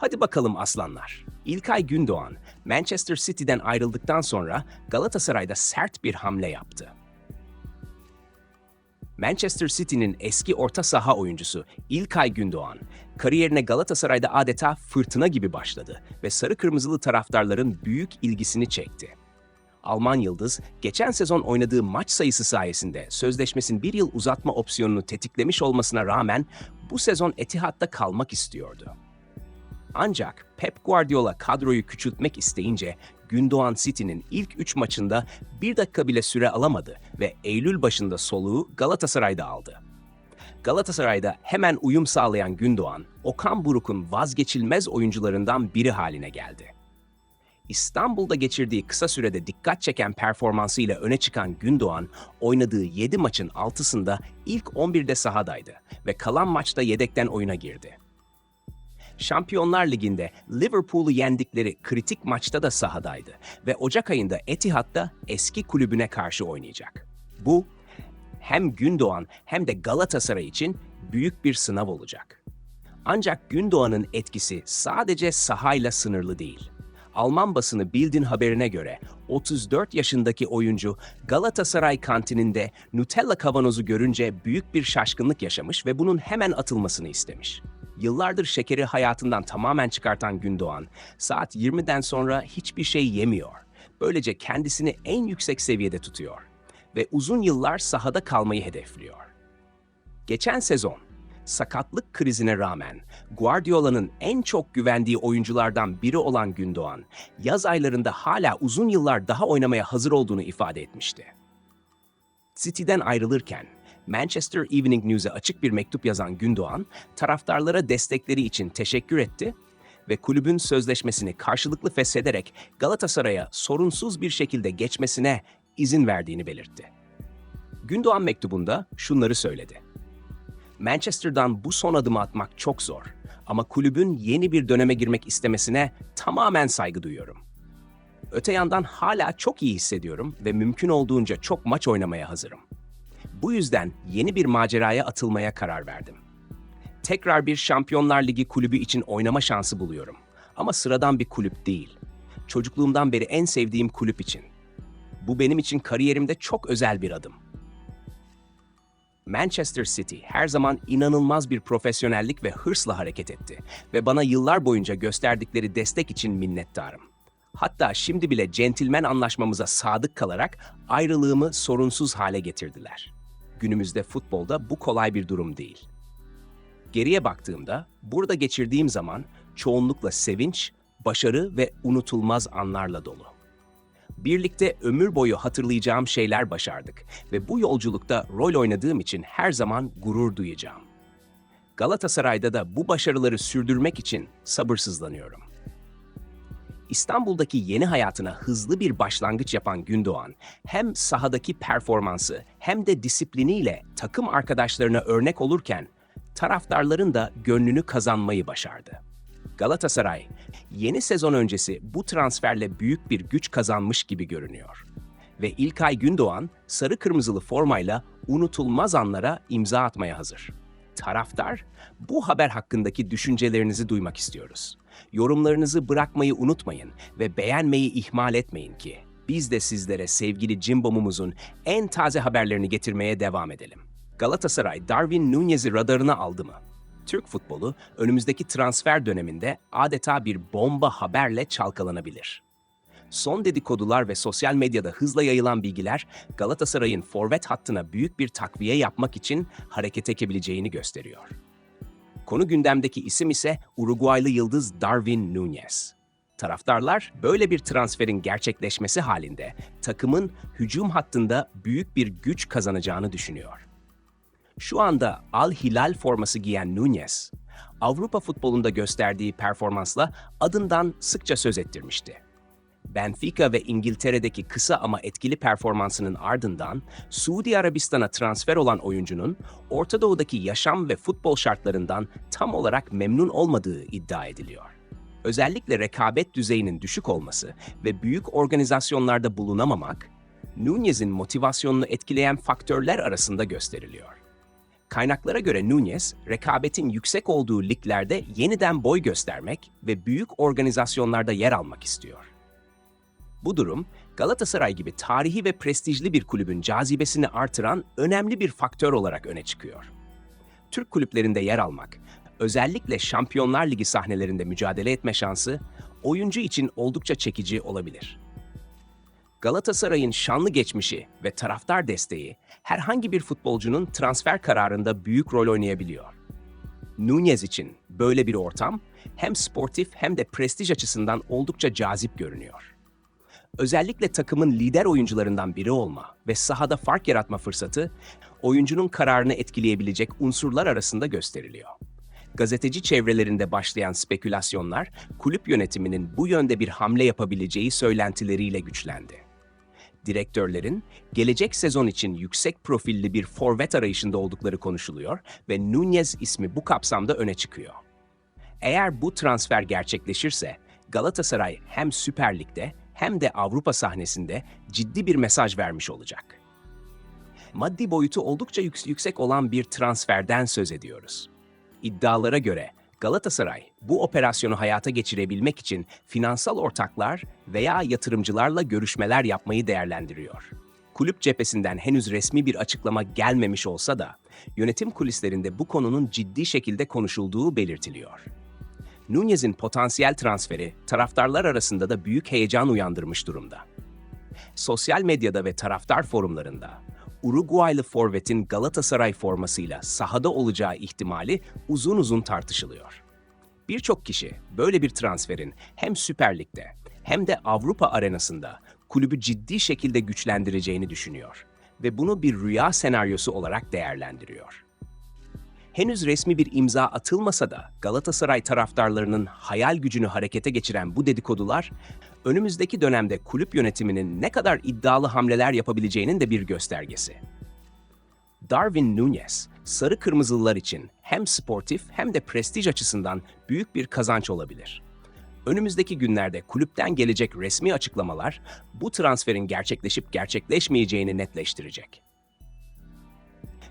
Hadi bakalım aslanlar. İlkay Gündoğan, Manchester City'den ayrıldıktan sonra Galatasaray'da sert bir hamle yaptı. Manchester City'nin eski orta saha oyuncusu İlkay Gündoğan, kariyerine Galatasaray'da adeta fırtına gibi başladı ve sarı kırmızılı taraftarların büyük ilgisini çekti. Alman Yıldız, geçen sezon oynadığı maç sayısı sayesinde sözleşmesinin bir yıl uzatma opsiyonunu tetiklemiş olmasına rağmen bu sezon Etihad'da kalmak istiyordu. Ancak Pep Guardiola kadroyu küçültmek isteyince Gündoğan City'nin ilk 3 maçında bir dakika bile süre alamadı ve Eylül başında soluğu Galatasaray'da aldı. Galatasaray'da hemen uyum sağlayan Gündoğan, Okan Buruk'un vazgeçilmez oyuncularından biri haline geldi. İstanbul'da geçirdiği kısa sürede dikkat çeken performansıyla öne çıkan Gündoğan, oynadığı 7 maçın 6'sında ilk 11'de sahadaydı ve kalan maçta yedekten oyuna girdi. Şampiyonlar Ligi'nde Liverpool'u yendikleri kritik maçta da sahadaydı ve Ocak ayında Etihad'da eski kulübüne karşı oynayacak. Bu hem Gündoğan hem de Galatasaray için büyük bir sınav olacak. Ancak Gündoğan'ın etkisi sadece sahayla sınırlı değil. Alman basını Bild'in haberine göre 34 yaşındaki oyuncu Galatasaray kantininde Nutella kavanozu görünce büyük bir şaşkınlık yaşamış ve bunun hemen atılmasını istemiş. Yıllardır şekeri hayatından tamamen çıkartan Gündoğan, saat 20'den sonra hiçbir şey yemiyor. Böylece kendisini en yüksek seviyede tutuyor ve uzun yıllar sahada kalmayı hedefliyor. Geçen sezon sakatlık krizine rağmen Guardiola'nın en çok güvendiği oyunculardan biri olan Gündoğan, yaz aylarında hala uzun yıllar daha oynamaya hazır olduğunu ifade etmişti. City'den ayrılırken Manchester Evening News'e açık bir mektup yazan Gündoğan, taraftarlara destekleri için teşekkür etti ve kulübün sözleşmesini karşılıklı feshederek Galatasaray'a sorunsuz bir şekilde geçmesine izin verdiğini belirtti. Gündoğan mektubunda şunları söyledi. Manchester'dan bu son adımı atmak çok zor ama kulübün yeni bir döneme girmek istemesine tamamen saygı duyuyorum. Öte yandan hala çok iyi hissediyorum ve mümkün olduğunca çok maç oynamaya hazırım. Bu yüzden yeni bir maceraya atılmaya karar verdim. Tekrar bir Şampiyonlar Ligi kulübü için oynama şansı buluyorum. Ama sıradan bir kulüp değil. Çocukluğumdan beri en sevdiğim kulüp için. Bu benim için kariyerimde çok özel bir adım. Manchester City her zaman inanılmaz bir profesyonellik ve hırsla hareket etti ve bana yıllar boyunca gösterdikleri destek için minnettarım. Hatta şimdi bile centilmen anlaşmamıza sadık kalarak ayrılığımı sorunsuz hale getirdiler. Günümüzde futbolda bu kolay bir durum değil. Geriye baktığımda burada geçirdiğim zaman çoğunlukla sevinç, başarı ve unutulmaz anlarla dolu. Birlikte ömür boyu hatırlayacağım şeyler başardık ve bu yolculukta rol oynadığım için her zaman gurur duyacağım. Galatasaray'da da bu başarıları sürdürmek için sabırsızlanıyorum. İstanbul'daki yeni hayatına hızlı bir başlangıç yapan Gündoğan, hem sahadaki performansı hem de disipliniyle takım arkadaşlarına örnek olurken, taraftarların da gönlünü kazanmayı başardı. Galatasaray, yeni sezon öncesi bu transferle büyük bir güç kazanmış gibi görünüyor. Ve İlkay Gündoğan, sarı kırmızılı formayla unutulmaz anlara imza atmaya hazır. Taraftar, bu haber hakkındaki düşüncelerinizi duymak istiyoruz. Yorumlarınızı bırakmayı unutmayın ve beğenmeyi ihmal etmeyin ki biz de sizlere sevgili Cimbom'umuzun en taze haberlerini getirmeye devam edelim. Galatasaray Darwin Nunez'i radarına aldı mı? Türk futbolu önümüzdeki transfer döneminde adeta bir bomba haberle çalkalanabilir. Son dedikodular ve sosyal medyada hızla yayılan bilgiler Galatasaray'ın forvet hattına büyük bir takviye yapmak için harekete ekebileceğini gösteriyor. Konu gündemdeki isim ise Uruguaylı yıldız Darwin Nunez. Taraftarlar böyle bir transferin gerçekleşmesi halinde takımın hücum hattında büyük bir güç kazanacağını düşünüyor. Şu anda Al Hilal forması giyen Nunez, Avrupa futbolunda gösterdiği performansla adından sıkça söz ettirmişti. Benfica ve İngiltere'deki kısa ama etkili performansının ardından Suudi Arabistan'a transfer olan oyuncunun Orta Doğu'daki yaşam ve futbol şartlarından tam olarak memnun olmadığı iddia ediliyor. Özellikle rekabet düzeyinin düşük olması ve büyük organizasyonlarda bulunamamak, Nunez'in motivasyonunu etkileyen faktörler arasında gösteriliyor. Kaynaklara göre Nunez, rekabetin yüksek olduğu liglerde yeniden boy göstermek ve büyük organizasyonlarda yer almak istiyor. Bu durum, Galatasaray gibi tarihi ve prestijli bir kulübün cazibesini artıran önemli bir faktör olarak öne çıkıyor. Türk kulüplerinde yer almak, özellikle Şampiyonlar Ligi sahnelerinde mücadele etme şansı, oyuncu için oldukça çekici olabilir. Galatasaray'ın şanlı geçmişi ve taraftar desteği herhangi bir futbolcunun transfer kararında büyük rol oynayabiliyor. Nunez için böyle bir ortam hem sportif hem de prestij açısından oldukça cazip görünüyor. Özellikle takımın lider oyuncularından biri olma ve sahada fark yaratma fırsatı oyuncunun kararını etkileyebilecek unsurlar arasında gösteriliyor. Gazeteci çevrelerinde başlayan spekülasyonlar kulüp yönetiminin bu yönde bir hamle yapabileceği söylentileriyle güçlendi direktörlerin gelecek sezon için yüksek profilli bir forvet arayışında oldukları konuşuluyor ve Nunez ismi bu kapsamda öne çıkıyor. Eğer bu transfer gerçekleşirse Galatasaray hem Süper Lig'de hem de Avrupa sahnesinde ciddi bir mesaj vermiş olacak. Maddi boyutu oldukça yük- yüksek olan bir transferden söz ediyoruz. İddialara göre Galatasaray bu operasyonu hayata geçirebilmek için finansal ortaklar veya yatırımcılarla görüşmeler yapmayı değerlendiriyor. Kulüp cephesinden henüz resmi bir açıklama gelmemiş olsa da yönetim kulislerinde bu konunun ciddi şekilde konuşulduğu belirtiliyor. Nunez'in potansiyel transferi taraftarlar arasında da büyük heyecan uyandırmış durumda. Sosyal medyada ve taraftar forumlarında Uruguaylı forvetin Galatasaray formasıyla sahada olacağı ihtimali uzun uzun tartışılıyor. Birçok kişi böyle bir transferin hem Süper Lig'de hem de Avrupa arenasında kulübü ciddi şekilde güçlendireceğini düşünüyor ve bunu bir rüya senaryosu olarak değerlendiriyor. Henüz resmi bir imza atılmasa da Galatasaray taraftarlarının hayal gücünü harekete geçiren bu dedikodular, önümüzdeki dönemde kulüp yönetiminin ne kadar iddialı hamleler yapabileceğinin de bir göstergesi. Darwin Nunez, sarı kırmızılılar için hem sportif hem de prestij açısından büyük bir kazanç olabilir. Önümüzdeki günlerde kulüpten gelecek resmi açıklamalar bu transferin gerçekleşip gerçekleşmeyeceğini netleştirecek.